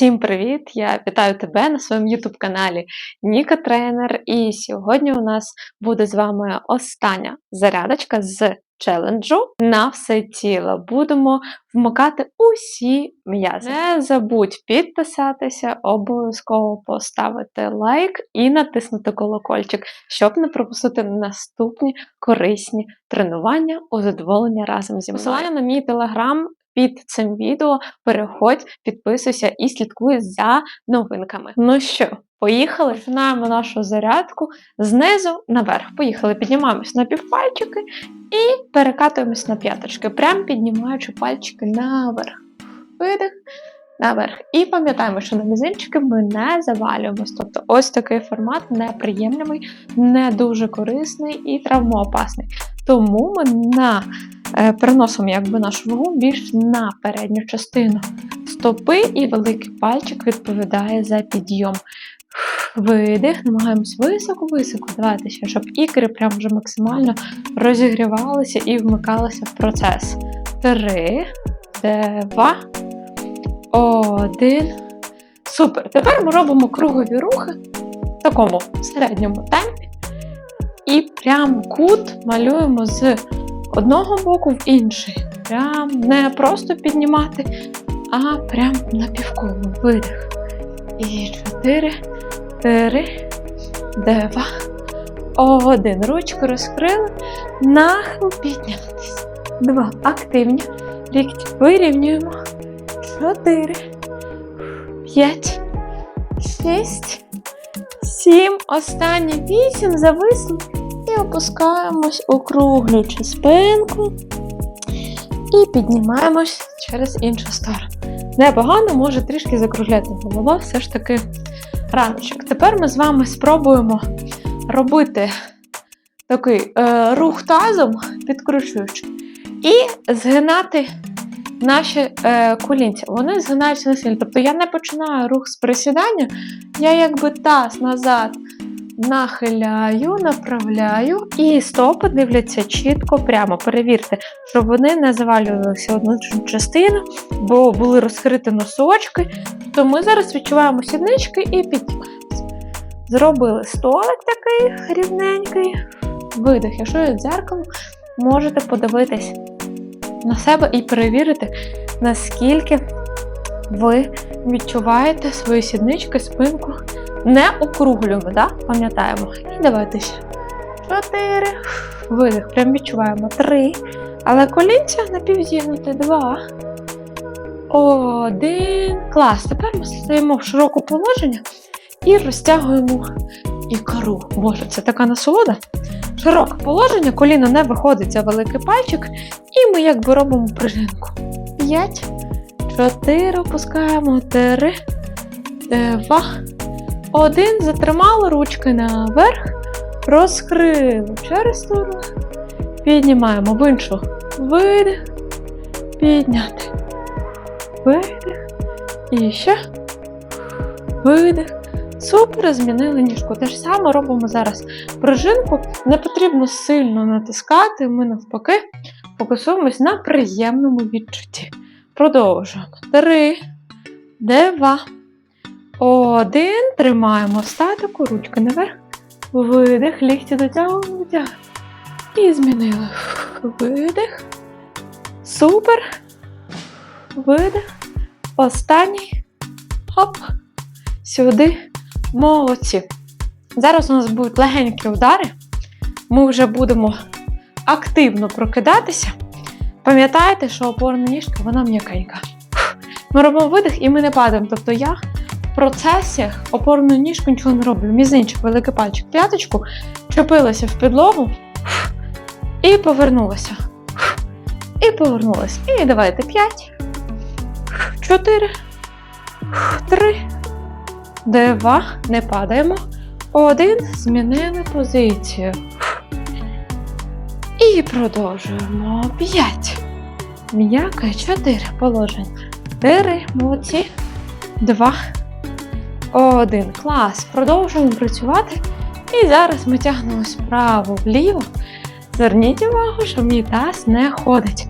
Всім привіт! Я вітаю тебе на своєму YouTube каналі Ніка Тренер. І сьогодні у нас буде з вами остання зарядочка з челенджу на все тіло. Будемо вмикати усі м'язи. Не забудь підписатися, обов'язково поставити лайк і натиснути колокольчик, щоб не пропустити наступні корисні тренування у задоволення разом зі мною. Посилання на мій телеграм під цим відео. Переходь, підписуйся і слідкуй за новинками. Ну що, поїхали? Починаємо нашу зарядку знизу наверх. Поїхали, піднімаємось на півпальчики і перекатуємось на п'яточки, прям піднімаючи пальчики наверх. Видих. Наверх. І пам'ятаємо, що на мізинчики ми не завалюємось. Тобто ось такий формат неприємний, не дуже корисний і травмоопасний. Тому ми на переносимо якби нашу вагу більш на передню частину стопи, і великий пальчик відповідає за підйом. Видих, намагаємось високо-високо давати ще, щоб ікри прям вже максимально розігрівалися і вмикалися в процес. Три, два, один. Супер. Тепер ми робимо кругові рухи в такому середньому темпі. І прям кут малюємо з одного боку в інший. Прям не просто піднімати, а прям на півколу. Видих. І чотири, три, два, один. Ручку розкрили. Нахил піднятись. Два. Активні. Лікті вирівнюємо. Чотири. П'ять. Шість. Сім. Останні вісім. Зависли. І опускаємось, округлюючи спинку. І піднімаємось через іншу сторону. Непогано може трішки закругляти голова, все ж таки раночок. Тепер ми з вами спробуємо робити такий е, рух тазом, підкручуючи, і згинати наші е, колінця. Вони згинаються на сильно. Тобто я не починаю рух з присідання, я якби таз назад нахиляю, направляю, і стопи дивляться чітко прямо. Перевірте, щоб вони не завалювалися одну частину, бо були розкриті носочки. То ми зараз відчуваємо сіднички і піднімаємося. Зробили столик такий рівненький. Видих, якщо є дзеркало, можете подивитись на себе і перевірити, наскільки ви відчуваєте свої сіднички, спинку не округлюємо, да? пам'ятаємо. І давайте ще. Чотири. Видих. Прям відчуваємо. Три. Але колінця напівзігнути. Два. Один. Клас. Тепер ми стоїмо в широке положення і розтягуємо ікру. Боже, це така насолода. Широке положення, коліно не виходить за великий пальчик. І ми якби робимо пружинку. П'ять. Чотири. Опускаємо. Три. Два. Один затримали ручки наверх, розкрили через сторону, піднімаємо в іншу видих, підняти. Видих. І ще видих. Супер, змінили ніжку. Те ж саме робимо зараз пружинку. Не потрібно сильно натискати, ми навпаки фокусуємось на приємному відчутті. Продовжуємо. Три, два. Один. Тримаємо статику, ручки наверх. Видих, лікті дотягуємо. І змінили. Видих. Супер. Видих. Останній. Хоп. Сюди. Молодці. Зараз у нас будуть легенькі удари. Ми вже будемо активно прокидатися. Пам'ятаєте, що опорна ніжка, вона м'якенька. Ми робимо видих і ми не падаємо. Тобто я процесі опорну ніжку нічого не роблю. Мізинчик, великий пальчик, п'яточку, чепилася в підлогу і повернулася. І повернулася. І давайте 5, 4, 3, 2, не падаємо. Один, змінили позицію. І продовжуємо. 5. М'яке 4 положення. 4, молодці. 2, один. Клас. Продовжуємо працювати. І зараз ми тягнемо справа вліво. Зверніть увагу, що мій таз не ходить.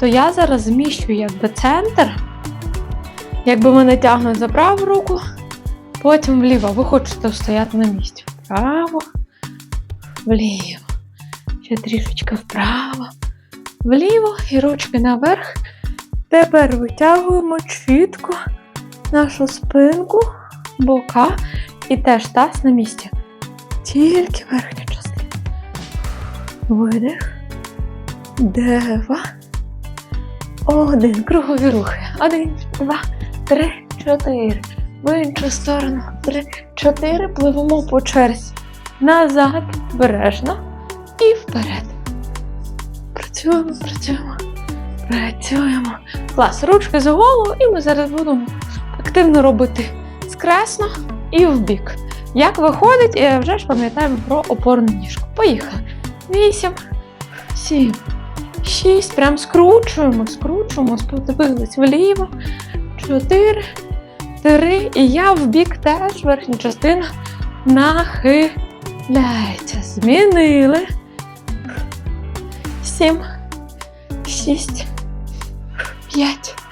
То я зараз зміщую якби центр. Якби мене тягнуть за праву руку, потім вліво. Ви хочете стояти на місці. Вправо, вліво. Ще трішечки вправо, вліво і ручки наверх. Тепер витягуємо чітко нашу спинку, бока і теж таз на місці. Тільки верхня частина. Видих. Два. Один. Кругові рухи. Один, два, три, чотири. В іншу сторону. Три, чотири. Пливемо по черзі. Назад, бережно. І вперед. Працюємо, працюємо. Працюємо. Клас, ручки за голову, і ми зараз будемо активно робити скресно і вбік. Як виходить, вже ж пам'ятаємо про опорну ніжку. Поїхали. Вісім, сім, шість. Прям скручуємо, скручуємо, подивились вліво. Чотири, три. І я вбік теж верхня частина нахиляється. Змінили. Сім, шість, п'ять.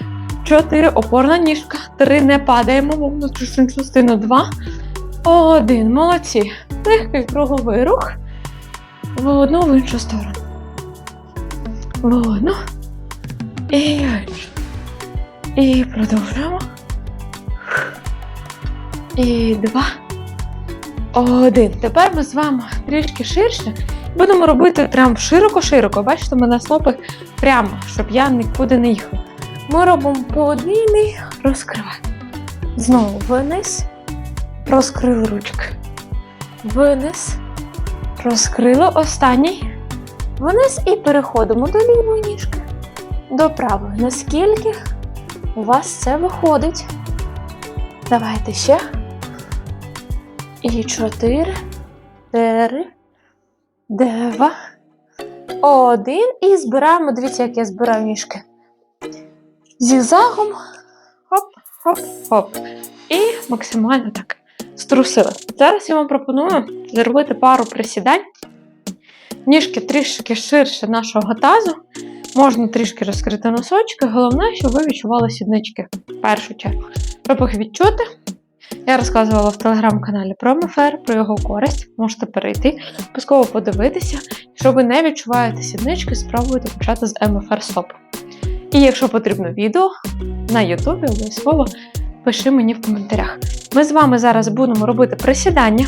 Чотири. Опорна ніжка. Три. Не падаємо в внутрішню частину. Два. Один. Молодці. Легкий круговий рух. В одну в іншу сторону. В одну. І іншу. І продовжуємо. І два. Один. Тепер ми з вами трішки ширше. Будемо робити прям широко-широко. Бачите, мене стопи прямо, щоб я нікуди не їхала. Ми робимо подвійний розкривай. Знову вниз. Розкрили ручки. Вниз. Розкрили останній. Вниз і переходимо до лівої ніжки. До правої. Наскільки у вас це виходить? Давайте ще. І чотири. Три. Два. Один. І збираємо. Дивіться, як я збираю ніжки. Зігзагом. Хоп, хоп, хоп. І максимально так струсили. Зараз я вам пропоную зробити пару присідань. Ніжки трішки ширше нашого тазу. Можна трішки розкрити носочки. Головне, щоб ви відчували сіднички в першу чергу. Щоб їх відчути, я розказувала в телеграм-каналі про МФР, про його користь. Можете перейти, обов'язково подивитися. Якщо ви не відчуваєте сіднички, спробуйте почати з МФР стоп. І якщо потрібно відео на Ютубі, обов'язково пиши мені в коментарях. Ми з вами зараз будемо робити присідання.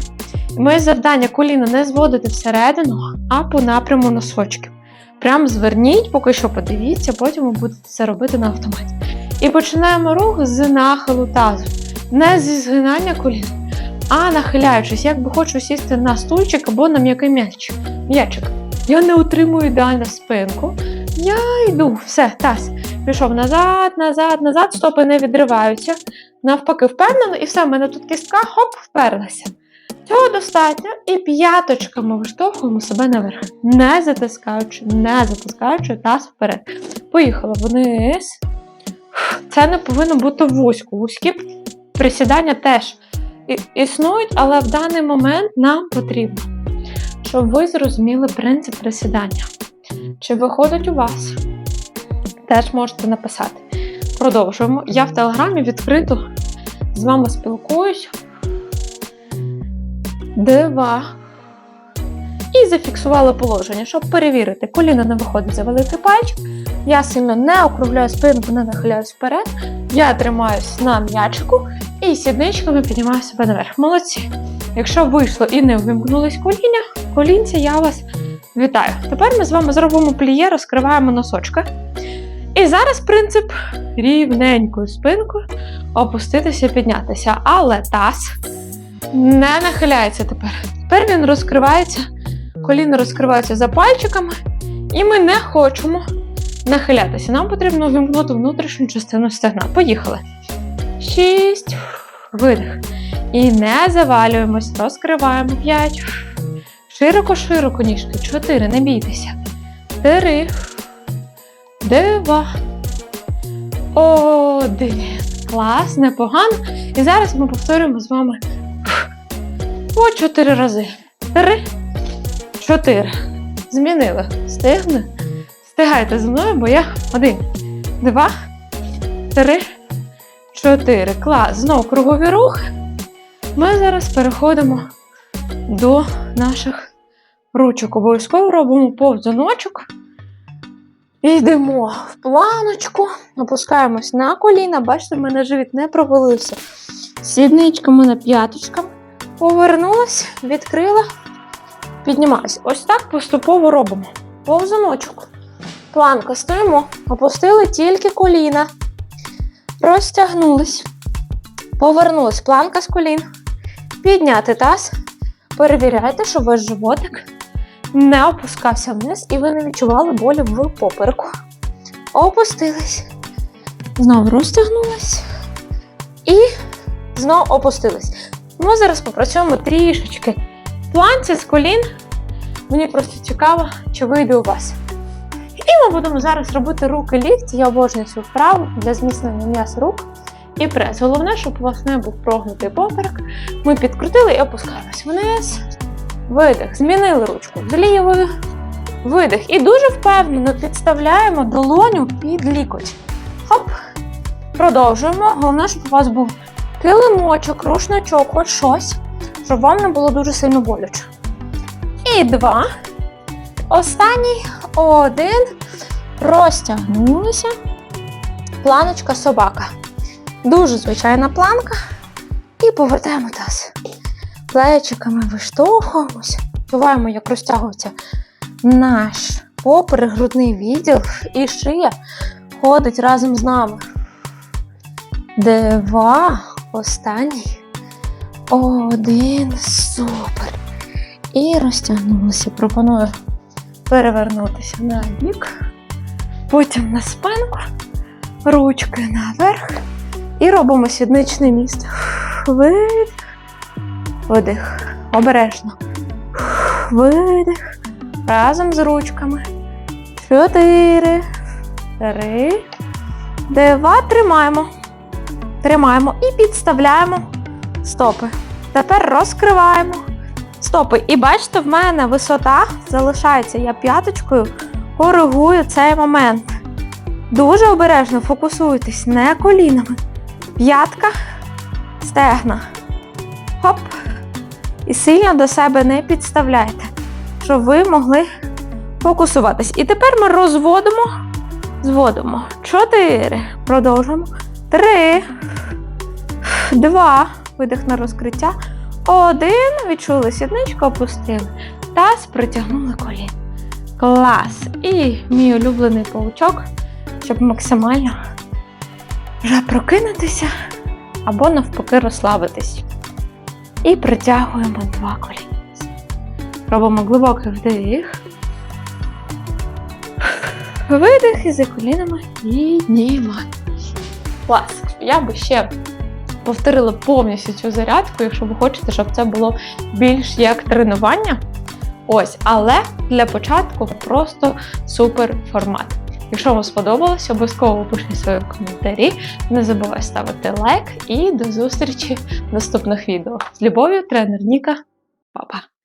Моє завдання коліна не зводити всередину, а по напряму носочків. Прям зверніть, поки що подивіться, потім ви будете це робити на автоматі. І починаємо рух з нахилу тазу. Не зі згинання колін, а нахиляючись, якби хочу сісти на стульчик або на м'який м'ячик. М'ячик. Я не утримую ідеально спинку. Я йду. Все, таз. Пішов назад, назад, назад, стопи не відриваються. Навпаки, впевнено, і все, в мене тут кістка, хоп, вперлася. Цього достатньо. І п'яточками виштовхуємо себе наверх. Не затискаючи, не затискаючи таз вперед. Поїхали вниз. Це не повинно бути вузько. Вузькі присідання теж існують, але в даний момент нам потрібно, щоб ви зрозуміли принцип присідання. Чи виходить у вас? Теж можете написати. Продовжуємо. Я в телеграмі відкрито з вами спілкуюсь. Два. І зафіксували положення, щоб перевірити. Коліно не виходить за великий пальчик. Я сильно не округляю спинку, не нахиляюсь вперед. Я тримаюсь на м'ячику і сідничками піднімаю себе наверх. Молодці. Якщо вийшло і не вимкнулись коління, колінця, я вас вітаю. Тепер ми з вами зробимо пліє, розкриваємо носочки. І зараз принцип рівненькою спинкою опуститися, піднятися. Але таз не нахиляється тепер. Тепер він розкривається, коліна розкриваються за пальчиками, і ми не хочемо нахилятися. Нам потрібно вимкнути внутрішню частину стегна. Поїхали. Шість. Видих. І не завалюємось, розкриваємо. П'ять. Широко-широко ніжки. Чотири. Не бійтеся. Три. Два. Один. Клас, непогано. І зараз ми повторюємо з вами по чотири рази. Три. Чотири. Змінили. Стигни. Встигайте зі мною, бо я один, два, три, чотири. Клас. Знову кругові рухи. Ми зараз переходимо до наших ручок. Обов'язково робимо повзуночок. Йдемо в планочку, опускаємось на коліна. Бачите, в мене живіт не провалився. Сідничками на п'яточками. Повернулась, відкрила, піднімаюсь. Ось так поступово робимо. Повзуночок. Планка стоїмо, опустили тільки коліна. Розтягнулись. Повернулись. Планка з колін. Підняти таз. Перевіряйте, щоб ваш животик не опускався вниз і ви не відчували болі в попереку. Опустились. Знову розтягнулись. І знову опустились. Ми зараз попрацюємо трішечки планці з колін. Мені просто цікаво, чи вийде у вас. І ми будемо зараз робити руки лікті. Я обожнюю цю вправу для зміцнення м'яс рук і прес. Головне, щоб у вас не був прогнутий поперек. Ми підкрутили і опускаємось вниз. Видих. Змінили ручку з лівою. Видих. І дуже впевнено підставляємо долоню під лікоть. Хоп. Продовжуємо. Головне, щоб у вас був килимочок, рушничок, хоч щось, щоб вам не було дуже сильно боляче. І два. Останній. Один. Розтягнулися. Планочка собака. Дуже звичайна планка. І повертаємо таз. Плечиками виштовхуємося. Відчуваємо, як розтягується наш поперек, грудний відділ і шия ходить разом з нами. Два. Останній. Один. Супер. І розтягнулися. Пропоную перевернутися на бік, потім на спинку, ручки наверх. І робимо сідничний міст. Видих, видих. Обережно. Видих. Разом з ручками. Чотири. Три. Два. Тримаємо. Тримаємо і підставляємо стопи. Тепер розкриваємо стопи. І бачите, в мене висота залишається. Я п'яточкою коригую цей момент. Дуже обережно фокусуйтесь не колінами. П'ятка, стегна. Хоп. І сильно до себе не підставляйте, щоб ви могли фокусуватись. І тепер ми розводимо, зводимо. Чотири. Продовжуємо. Три. Два. Видих на розкриття. Один. Відчули сідничку, опустили. Таз притягнули колін. Клас. І мій улюблений паучок, щоб максимально вже прокинутися або навпаки розслабитись. І притягуємо два коліна. Робимо глибокий вдих. Видих і за колінами піднімаємо. Клас. Я би ще повторила повністю цю зарядку, якщо ви хочете, щоб це було більш як тренування. Ось, але для початку просто супер формат. Якщо вам сподобалось, обов'язково пишіть свої коментарі. Не забувай ставити лайк і до зустрічі в наступних відео. З любов'ю, тренер Ніка. Па-па!